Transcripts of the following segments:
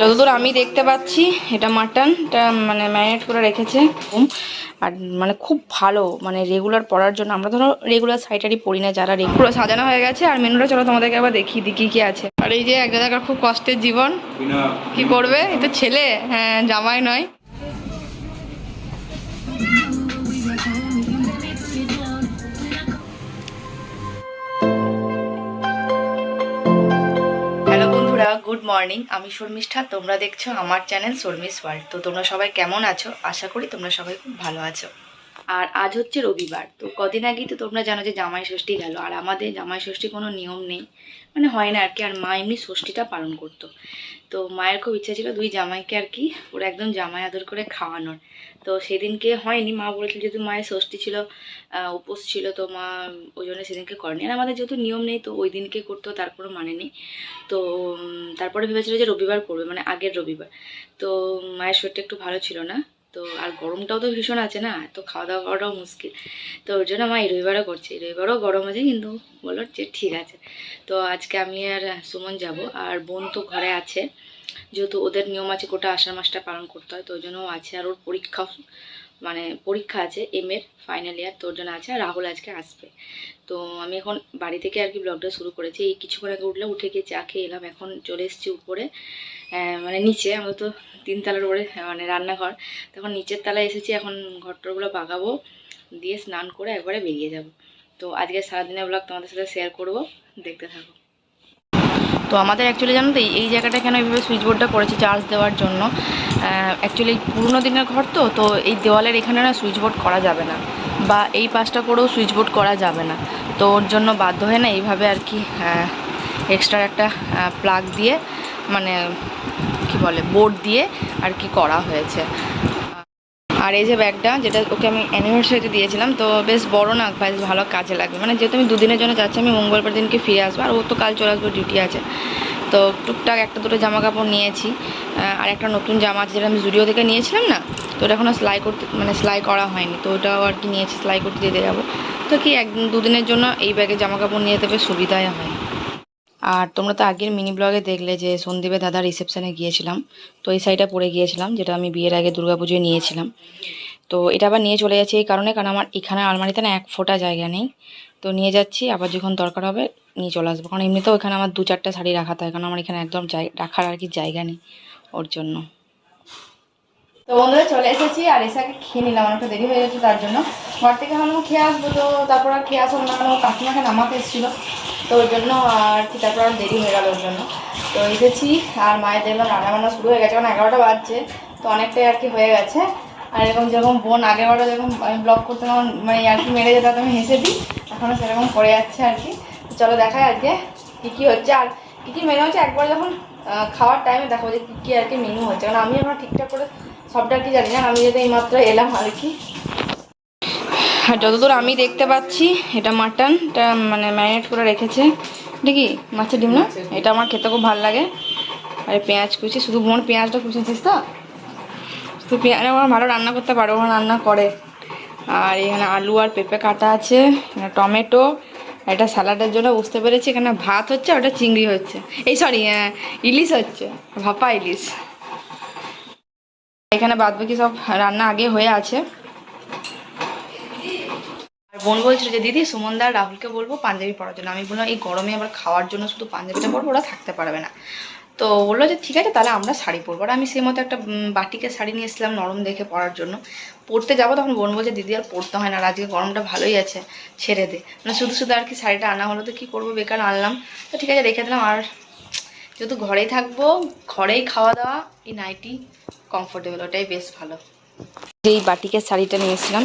যতদূর আমি দেখতে পাচ্ছি এটা মাটনটা মানে ম্যারিনেট করে রেখেছে। আর মানে খুব ভালো মানে রেগুলার পড়ার জন্য। আমরা ধরো রেগুলার সাইটারই পড়ি না যারা রেগুলার সাজানো হয়ে গেছে। আর মেনুটা চলো তোমাদেরকে একবার দেখি দেখি কি কী আছে। আর এই যে এক জায়গার খুব কষ্টের জীবন। কি করবে? এটা তো ছেলে। হ্যাঁ জামাই নয়। গুড মর্নিং, আমি শর্মিষ্ঠা, তোমরা দেখছ আমার চ্যানেল শর্মিস ওয়ার্ল্ড। তো তোমরা সবাই কেমন আছো? আশা করি তোমরা সবাই খুব ভালো আছো। আর আজ হচ্ছে রবিবার, তো কদিন আগেই তো তোমরা জানো যে জামাই ষষ্ঠী গেল, আর আমাদের জামাই ষষ্ঠী কোনো নিয়ম নেই মানে হয় না আর কি, আর মা এমনি ষষ্ঠীটা পালন করতো। তো মায়ের খুব ইচ্ছা ছিল দুই জামাইকে আর কি, ওরা একদম জামাই আদর করে খাওয়ানোর। তো সেদিনকে হয়নি, মা বলেছিল যেহেতু মায়ের ষষ্ঠী ছিল উপোস ছিল, তো মা ওই জন্য সেদিনকে করেনি। আর আমাদের যেহেতু নিয়ম নেই, তো ওই দিনকে করতেও তার কোনো মানে নেই। তো তারপরে ভেবেছিল যে রবিবার করবে মানে আগের রবিবার। তো মায়ের শরীরটা একটু ভালো ছিল না তো আর গরমটাও তো ভীষণ আছে না? তো খাওয়া দাওয়া করাটাও মুশকিল। তো ওর জন্য আমার এই রবিবারও করছে। এই রবিবারও গরম আছে কিন্তু বলল যে ঠিক আছে। তো আজকে আমি আর সুমন যাব। আর বোন তো ঘরে আছে। যেহেতু ওদের নিয়ম আছে গোটা আষাঢ় মাসটা পালন করতে হয়, তো ওই জন্য আছে আর ওর পরীক্ষা মানে পরীক্ষা আছে এম এর ফাইনাল ইয়ার তোর জন্য আছে। আর রাহুল আজকে আসবে। তো আমি এখন বাড়ি থেকে আর কি ব্লগটা শুরু করেছি। এই কিছুক্ষণ আগে উঠলে উঠে গিয়ে চা খেয়ে এলাম, এখন চলে এসেছি উপরে মানে নিচে আমরা তো তিনতলার উপরে মানে রান্নাঘর। তখন নিচের তলায় এসেছি, এখন ঘরটরগুলো বাগাবো, দিয়ে স্নান করে একবারে বেরিয়ে যাব। তো আজকে সারাদিনের ব্লগ তোমাদের সাথে শেয়ার করব, দেখতে থাকো। তো আমাদের অ্যাকচুয়ালি জানো তো, এই- জায়গাটা কেন এইভাবে সুইচ বোর্ডটা করেছে চার্জ দেওয়ার জন্য? অ্যাকচুয়ালি পুরোনো দিনের ঘর তো তো এই দেওয়ালের এখানে না সুইচ বোর্ড করা যাবে না। বা এই পাশটা করেও সুইচ বোর্ড করা যাবে না। তো ওর জন্য বাধ্য হয়ে না এইভাবে আর কি এক্সট্রা একটা প্লাগ দিয়ে মানে কি বলে বোর্ড দিয়ে আর কি করা হয়েছে। আর এই যে ব্যাগটা, যেটা ওকে আমি অ্যানিভার্সারিতে দিয়েছিলাম, তো বেশ বড় না, বেশ ভালো কাজে লাগবে। মানে যেহেতু আমি দুদিনের জন্য যাচ্ছি, আমি মঙ্গলবার দিনকে ফিরে আসব, আর ও তো কাল চলে আসব ডিউটি আছে। তো টুকটাক একটা দুটো জামা কাপড় নিয়েছি আর একটা নতুন জামা আছে যেটা আমি জুডিও থেকে নিয়েছিলাম না, তো ওটা এখনও সেলাই করতে মানে সেলাই করা হয়নি, তো ওটাও আর কি নিয়েছি, সেলাই করতে দিতে যাব। তো কি এক দুদিনের জন্য এই ব্যাগে জামা কাপড় নিয়ে যেতে বেশ সুবিধাই হয়। আর তোমরা তো আগের মিনি ব্লগে দেখলে যে সন্দীপে দাদা রিসেপশানে গিয়েছিলাম, তো এই শাড়িটা পরে গিয়েছিলাম, যেটা আমি বিয়ের আগে দুর্গাপুজোয় নিয়েছিলাম। তো এটা আবার নিয়ে চলে যাচ্ছি এই কারণে, কারণ আমার এখানে আলমারিতে না এক ফোঁটা জায়গা নেই, তো নিয়ে যাচ্ছি, আবার যখন দরকার হবে নিয়ে চলে আসব। কারণ এমনিতেও এখানে আমার দু চারটে শাড়ি রাখাতে হয় কারণ আমার এখানে একদম রাখার আর কি জায়গা নেই ওর জন্য। তো বন্ধুরা, চলে এসেছি আর এসে আগে খেয়ে নিলাম অনেকটা দেরি হয়ে গেছে তার জন্য। ঘর থেকে ভাবলাম খেয়ে আসব তো, তারপর আর খেয়ে আসব না, কারণ ও কাকিমাকে নামাতে এসেছিল। তো ওই জন্য আর কি, তারপর আর দেরি হয়ে গেল ওর জন্য। তো এসেছি আর মায়ের দেখলাম রান্না বান্না শুরু হয়ে গেছে, কারণ এগারোটা বাজছে, তো অনেকটাই আর কি হয়ে গেছে। আর এরকম যেরকম বোন আগের বারটা যেরকম, আমি ব্লগ করতে মানে আর কি মেরে যেতে আমি হেসে দিই। এখনও সেরকম করে যাচ্ছে আর কি। চলো দেখাই আজকে কী কী হচ্ছে। আর কী কী মেনু হচ্ছে? একবার যখন খাওয়ার টাইমে দেখাবো যে কী কী আর কি মেনু হচ্ছে। কারণ আমি এখন ঠিকঠাক করে সবটা কি জানি না। আমি যেহেতু এইমাত্র এলাম আর কি। আর যতদূর আমি দেখতে পাচ্ছি এটা মাটন এটা মানে ম্যারিনেট করে রেখেছে। কি? মাছের ডিম না? এটা আমার খেতে খুব ভালো লাগে। আর পেঁয়াজ কুচি শুধু বোন পেঁয়াজটা কুচিয়েছিস তো? শুধু পেঁয়াজ আমার ভালো রান্না করতে পারো ওরা রান্না করে। আর এখানে আলু আর পেঁপে কাটা আছে টমেটো এটা স্যালাডের জন্য বুঝতে পেরেছি এখানে ভাত হচ্ছে, ওটা চিংড়ি হচ্ছে। এই সরি ইলিশ হচ্ছে, ভাপা ইলিশ। এখানে বাদ বাকি সব রান্না আগে হয়ে আছে। আর বোন বলছিল যে, দিদি সুমনদার রাহুলকে বলব পাঞ্জাবি পরার জন্য। আমি বললাম, এই গরমে আবার খাওয়ার জন্য শুধু পাঞ্জাবিটা পরবো? ওরা থাকতে পারবে না। তো বলল যে, ঠিক আছে, তাহলে আমরা শাড়ি পরবো। আর আমি সেই মতো একটা বাটিকে শাড়ি নিয়ে এসেছিলাম নরম দেখে পরার জন্য। পরতে যাব, তখন বোন বলছে, দিদি, আর পরতে হয় না, আর আজকে গরমটা ভালোই আছে, ছেড়ে দে। মানে শুধু শুধু আর কি শাড়িটা আনা হলো, তো কী করব, বেকার আনলাম। তো ঠিক আছে, রেখে দিলাম। আর যেহেতু ঘরেই থাকব, ঘরেই খাওয়া দাওয়া, এই নাইটি কমফোর্টেবল ওটাই বেশ ভালো। যেই বাটিকের শাড়িটা নিয়েছিলাম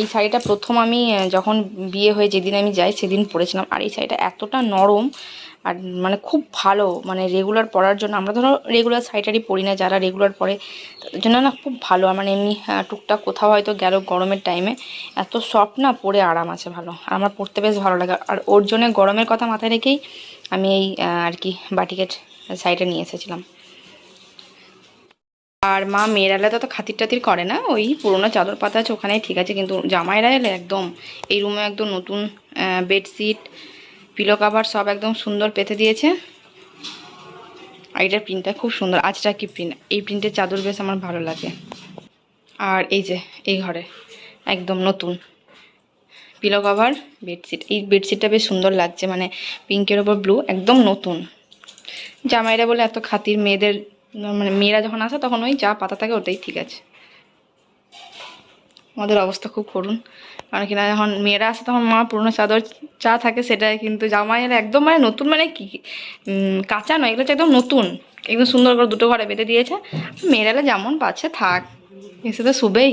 এই শাড়িটা প্রথম আমি যখন বিয়ে হয়ে যেদিন আমি যাই, সেদিন পরেছিলাম। আর এই শাড়িটা এতটা নরম আর মানে খুব ভালো মানে রেগুলার পরার জন্য। আমরা ধরো রেগুলার শাড়িটারই পরি না, যারা রেগুলার পরে তাদের জন্য না খুব ভালো। আর মানে এমনি টুকটাক কোথাও হয়তো গেল গরমের টাইমে এত সফট না পরে আরাম আছে ভালো। আর আমার পরতে বেশ ভালো লাগে। আর ওর জন্য গরমের কথা মাথায় রেখেই আমি এই আর কি, বাটিকেট শাড়িটা নিয়ে এসেছিলাম। আর মা মেয়েরা এলে তো খাতির টাতির করে না, ওই পুরোনো চাদর পাতা আছে, ওখানেই ঠিক আছে। কিন্তু জামাইরা এলে একদম, এই রুমে একদম নতুন বেডশিট পিলো কাভার সব একদম সুন্দর পেতে দিয়েছে। আর এটার প্রিন্টটা খুব সুন্দর আজটা কি প্রিন্ট এই প্রিন্টের চাদর বেশ আমার ভালো লাগে। আর এই যে, এই ঘরে, একদম নতুন। পিলো কভার বেডশিট এই বেডশিটটা বেশ সুন্দর লাগছে মানে পিঙ্কের ওপর ব্লু একদম নতুন। জামাইরা বলে এত খাতির, মেয়েদের মানে মেয়েরা যখন আসে তখন ওই যা পাতা থাকে ওটাই ঠিক আছে। আমাদের অবস্থা খুব করুন কারণ কিনা যখন মেয়েরা আসে তখন মা পুরনো চাদর চা থাকে সেটাই কিন্তু জামাইয়ের একদম মানে নতুন মানে কি কাঁচা নয় এগুলো হচ্ছে একদম নতুন। একদম সুন্দর করে দুটো ঘরে বেঁধে দিয়েছে। মেয়েরা যেমন পাচ্ছে থাক। এসে তো শুবেই।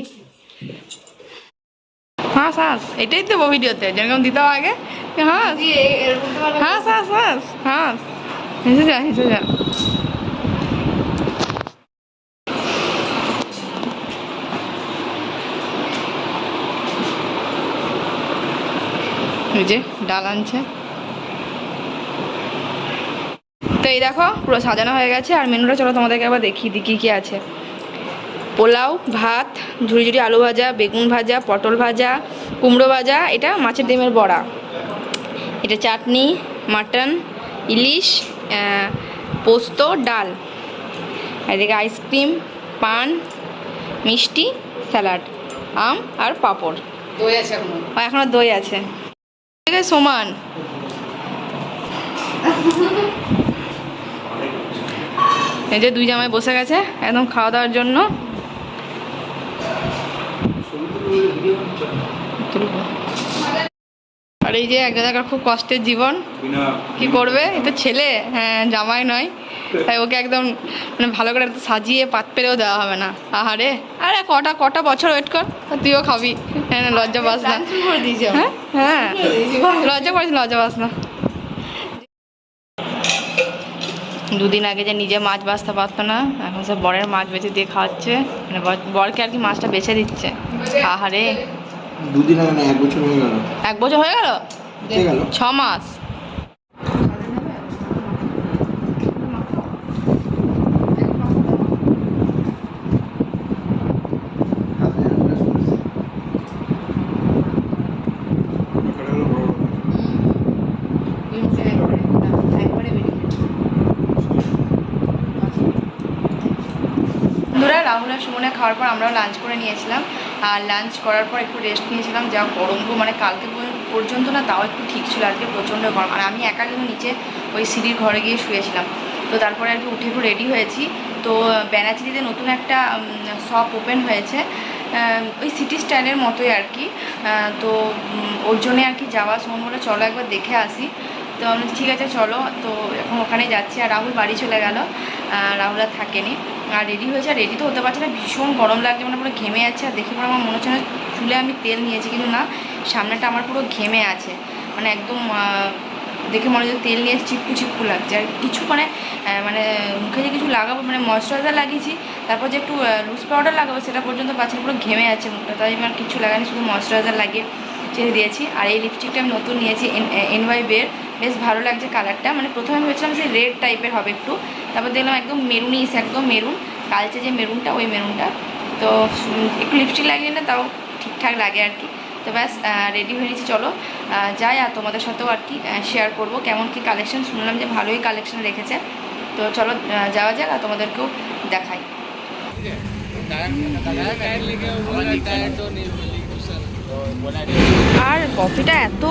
হাঁস হাঁস এটাই দেবো ভিডিওতে। যেরকম দিতে হবে আগে হাঁস। হাঁস হাঁস হাঁস হাঁস। হেসে যা হেসে যা। এই যে ডাল আনছে। তো এই দেখো পুরো সাজানো হয়ে গেছে। আর মেনুটা চলো তোমাদেরকে আবার দেখিয়ে দিই কী কী আছে। পোলাও ভাত ঝুড়ি ঝুড়ি আলু ভাজা বেগুন ভাজা পটল ভাজা কুমড়ো ভাজা এটা মাছের ডিমের বড়া। এটা চাটনি মাটন ইলিশ পোস্ত ডাল। এদিকে আইসক্রিম পান মিষ্টি স্যালাড আম আর পাঁপড়। দই আছে এখনও। আর এখনও দই আছে। আছে সমান। এই যে দুই জামাই বসে গেছে একদম খাওয়া দাওয়ার জন্য। আর এই যে একজন জায়গার খুব কষ্টের জীবন। কি করবে? এটা তো ছেলে? হ্যাঁ জামাই নয়। তাই ওকে একদম মানে ভালো করে সাজিয়ে পাত পেরেও দেওয়া হবে না। আহারে। আরে কটা কটা বছর ওয়েট কর তুইও খাবি। হ্যাঁ লজ্জা পাস না। হ্যাঁ হ্যাঁ। লজ্জা পাস লজ্জা পাস না। দুদিন আগে যে নিজে মাছ বাছতে পারতো না এখন সব বরের মাছ বেছে দিয়ে খাওয়াচ্ছে। মানে বর- বরকে আর কি মাছটা বেছে দিচ্ছে। আহারে। দুদিন আগে না এক বছর হয়ে গেল। এক বছর হয়ে গেল। ছ মাস বন্ধুরা রাহুল আর সুমনে খাওয়ার পর আমরাও লাঞ্চ করে নিয়েছিলাম। আর লাঞ্চ করার পর একটু রেস্ট নিয়েছিলাম। যা গরম মানে কালকে পর্যন্ত না তাও একটু ঠিক ছিল আজকে প্রচণ্ড গরম। আর আমি একা কিন্তু নিচে ওই সিঁড়ির ঘরে গিয়ে শুয়েছিলাম। তো তারপরে আর কি উঠে একটু রেডি হয়েছি। তো ব্যানাচিরিতে নতুন একটা শপ ওপেন হয়েছে। ওই সিটি স্টাইলের মতোই আর কি তো ওর জন্যে আর কি যাওয়া সময় বলে চলো একবার দেখে আসি। তো আমি ঠিক আছে, চলো। তো এখন ওখানে যাচ্ছি। আর রাহুল বাড়ি চলে গেল। রাহুল আর থাকেনি। আর রেডি হয়েছে, আর রেডি তো হতে পারছে না, ভীষণ গরম লাগছে মানে পুরো ঘেমে যাচ্ছে, আর দেখে পরে আমার মনে হচ্ছে না চুলে আমি তেল নিয়েছি, কিন্তু না, সামনেটা আমার পুরো ঘেমে আছে মানে একদম দেখে মনে হচ্ছে তেল নিয়ে চিপকু চিপকু লাগছে, আর কিছু মানে মানে মুখে যে কিছু লাগাবো মানে ময়শ্চারাইজার লাগিয়েছি, তারপর যে একটু লুজ পাউডার লাগাবো, সেটা পর্যন্ত পাচ্ছি পুরো ঘেমে আছে মুখটা, তাই আমি আর কিছু লাগানি শুধু ময়শ্চারাইজার লাগিয়ে ছেড়ে দিয়েছি, আর এই লিপস্টিকটা আমি নতুন নিয়েছি এন ওয়াই বের বেশ ভালো লাগছে কালারটা মানে প্রথমে ভেবেছিলাম যে রেড টাইপের হবে একটু তারপর দেখলাম একদম মেরুনিস একদম মেরুন। কালচে যে মেরুনটা ওই মেরুনটা। তো একটু লিপস্টিক লাগিয়ে না তাও ঠিকঠাক লাগে আর কি। তো ব্যাস রেডি হয়ে নিয়েছি চলো। যাই আর তোমাদের সাথেও আর কি শেয়ার করব। কেমন কি কালেকশন শুনলাম যে ভালোই কালেকশন রেখেছে। তো চলো যাওয়া যাক আর তোমাদেরকেও দেখাই। আর কফিটা এত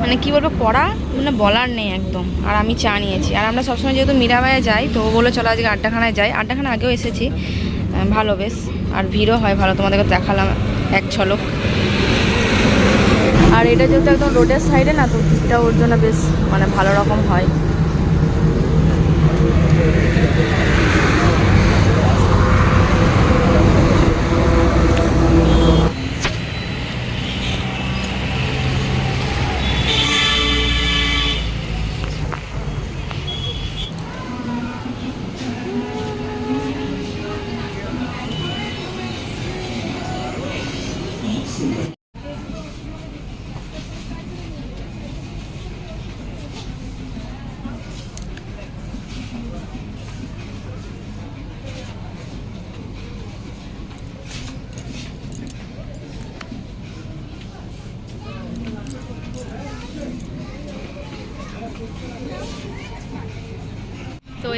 মানে কি বলব, কড়া মানে বলার নেই একদম। আর আমি চা নিয়েছি। আর আমরা সবসময় যেহেতু মীরাবাইয়ে যাই তো বলে চলো আজকে আড্ডাখানায় যাই। আড্ডাখানা আগেও এসেছি। ভালো বেশ। আর ভিড়ও হয় ভালো, তোমাদেরকে দেখালাম এক ছলক। আর এটা যেহেতু একদম রোডের সাইডে না, তো ভিড়টা ওর জন্য বেশ মানে ভালো রকম হয়।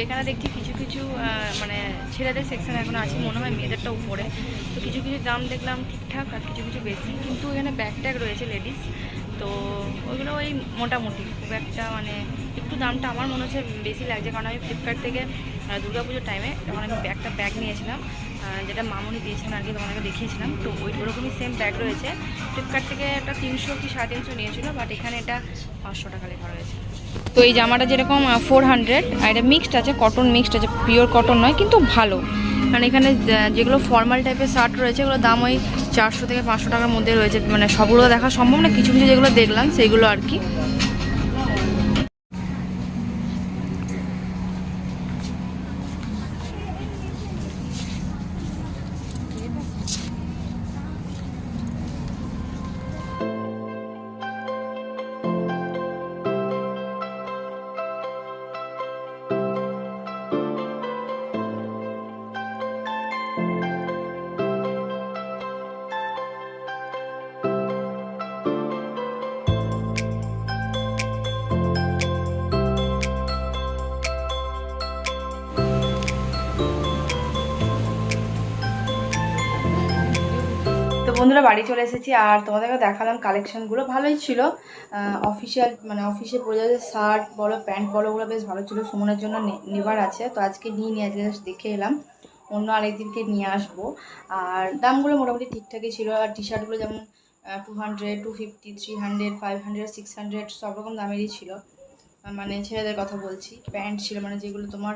এখানে দেখছি, কিছু কিছু মানে ছেলেদের সেকশন এখন আছে, মনে হয় মেয়েদেরটা উপরে। তো কিছু কিছু দাম দেখলাম ঠিকঠাক আর কিছু কিছু বেশি, কিন্তু এখানে ব্যাগ ট্যাগ রয়েছে লেডিস তো ওইগুলো ওই মোটামুটি। খুব একটা মানে একটু দামটা আমার মনে হচ্ছে বেশি লাগছে, কারণ আমি ফ্লিপকার্ট থেকে পুজোর টাইমে তখন আমি একটা ব্যাগ নিয়েছিলাম যেটা মামুনি দিয়েছিলেন আর কি তোমাকে দেখিয়েছিলাম। তো ওই ওরকমই সেম ব্যাগ রয়েছে। ফ্লিপকার্ট থেকে একটা তিনশো কি সাড়ে তিনশো নিয়েছিল বাট এখানে এটা পাঁচশো টাকা লেখা রয়েছে। তো এই জামাটা যেরকম ফোর হান্ড্রেড আর এটা মিক্সড আছে কটন মিক্সড আছে পিওর কটন নয়, কিন্তু ভালো। কারণ এখানে যেগুলো ফর্মাল টাইপের শার্ট রয়েছে এগুলো দাম ওই চারশো থেকে পাঁচশো টাকার মধ্যে রয়েছে। মানে সবগুলো দেখা সম্ভব না, কিছু কিছু যেগুলো দেখলাম, সেগুলো আর কি। বন্ধুরা, বাড়ি চলে এসেছি আর তোমাদেরকে দেখালাম কালেকশানগুলো ভালোই ছিল। অফিসিয়াল মানে অফিসে পরে শার্ট বলো প্যান্ট বলো, ওগুলো বেশ ভালো ছিল। সুমনের জন্য নেবার আছে। তো আজকে নিয়ে নিয়ে আজকে দেখে এলাম। অন্য আরেকদিনকে নিয়ে আসব। আর দামগুলো মোটামুটি ঠিকঠাকই ছিল। আর টি শার্টগুলো যেমন two hundred two fifty three hundred five hundred six hundred সব রকম দামেরই ছিল। মানে ছেলেদের কথা বলছি। প্যান্ট ছিল মানে যেগুলো তোমার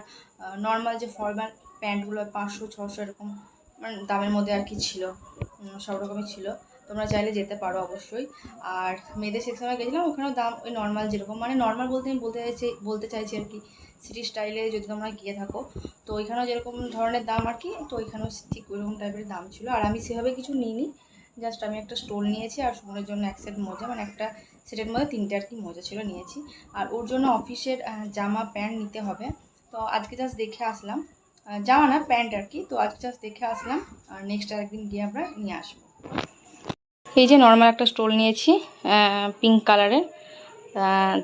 নর্মাল যে ফর্মাল প্যান্টগুলো পাঁচশো, ছশো এরকম মানে দামের মধ্যে আর কি ছিল। সব রকমই ছিল। তোমরা চাইলে যেতে পারো অবশ্যই। আর মেয়েদের সেকশনে গেছিলাম, ওখানেও দাম ওই নর্মাল যেরকম। মানে নর্মাল বলতে আমি বলতে চাইছি বলতে চাইছি আর কি সিটি স্টাইলে যদি তোমরা গিয়ে থাকো। তো ওইখানেও যেরকম ধরনের দাম আর কি, তো ওইখানেও ঠিক ওইরকম টাইপের দাম ছিল। আর আমি সেভাবে কিছু নিইনি জাস্ট আমি একটা স্টোল নিয়েছি আর সুমনের জন্য এক সেট মোজা মানে একটা সেটের মধ্যে তিনটে আর কি মোজা ছিল নিয়েছি। আর ওর জন্য অফিসের জামা প্যান্ট নিতে হবে। তো আজকে জাস্ট দেখে আসলাম। জামা না, প্যান্ট আর কি। তো আজকে জাস্ট দেখে আসলাম, আর নেক্সট আরেকদিন গিয়ে আমরা নিয়ে আসব। এই যে নর্মাল একটা স্টোল নিয়েছি পিঙ্ক কালারের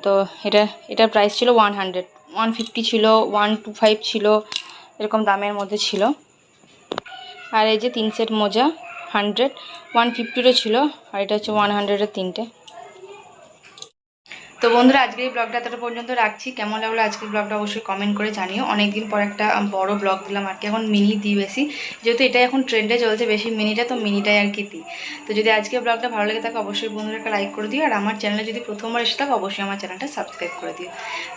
তো এটা, এটার প্রাইস ছিল ওয়ান হান্ড্রেড ওয়ান ফিফটি ছিল ওয়ান টু ফাইভ ছিল, এরকম দামের মধ্যে ছিল। আর এই যে তিন সেট মোজা হান্ড্রেড ওয়ান ফিফটিরও ছিল, আর এটা হচ্ছে ওয়ান হান্ড্রেডের তিনটে। তো বন্ধুরা, আজকের এই ব্লগটা এতটা পর্যন্ত রাখছি। কেমন লাগল আজকের ব্লগটা অবশ্যই কমেন্ট করে জানিও। অনেকদিন পর একটা বড় ব্লগ দিলাম আর কি। এখন মিনি দিই বেশি। যেহেতু এটা এখন ট্রেন্ডে চলছে, বেশি মিনিটা তো মিনিটাই আর কি দিই। তো যদি আজকের ব্লগটা ভালো লাগে থাকে, অবশ্যই বন্ধুরা একটা লাইক করে দিও। আর আমার চ্যানেলে যদি প্রথমবার এসে থাকো, অবশ্যই আমার চ্যানেলটা সাবস্ক্রাইব করে দিও।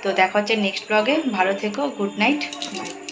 তো দেখা হচ্ছে নেক্সট ব্লগে ভালো থেকো গুড নাইট বাই